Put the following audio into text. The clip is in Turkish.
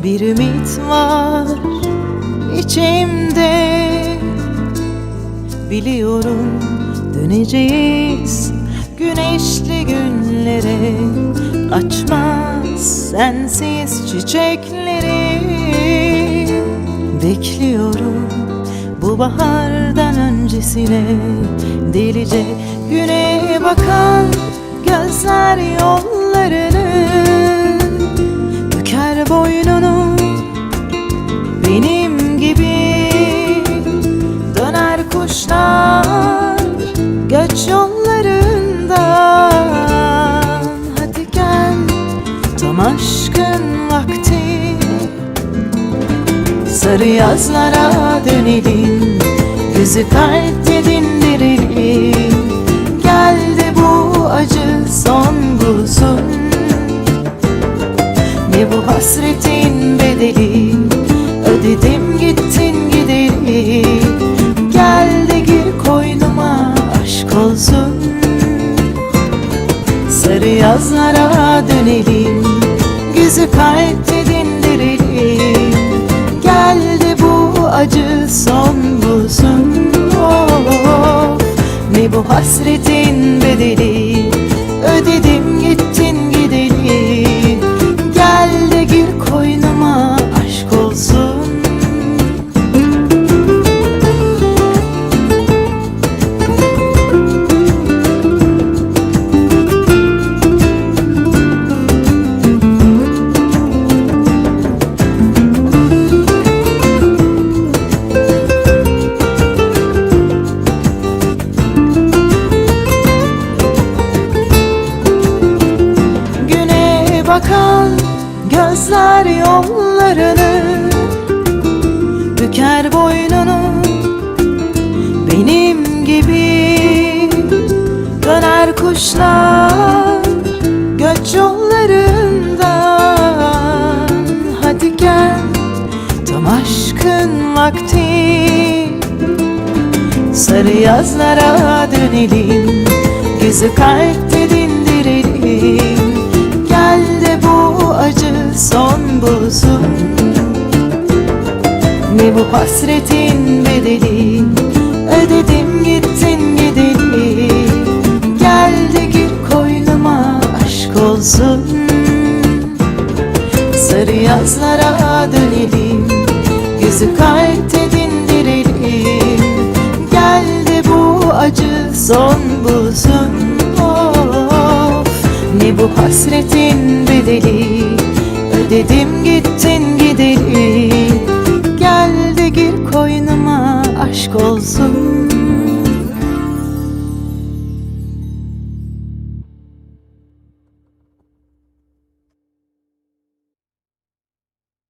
hasret var içimde. Biliyorum döneceğiz güneşli günlere. Açmaz sensiz çiçekleri Bekliyorum bu bahardan öncesine. Delice güne bakan gözler yollarını yollarından. Hadi gel tam aşkın vakti. Sarı yazlara dönelim Yüzü kalpte dindirelim Geldi bu acı son bulsun. Ne bu hasretin bedeli? Ödedim gittin yazlara dönelim Gözü kalpte dindirelim. Geldi bu acı son bulsun. Of, Ne bu hasretin Bakan gözler yollarını Büker boynunu benim gibi. Döner kuşlar göç yollarından. Hadi gel tam aşkın vakti. Sarı yazlara dönelim Gözü kalpte Ne bu hasretin bedeli? Ödedim gittin gideli Gel de gir koynuma aşk olsun. Sarı yazlara dönelim Gözü kalpte dindirelim Gel de bu acı son bulsun Of, Ne bu hasretin bedeli Dedim gittin gidelim.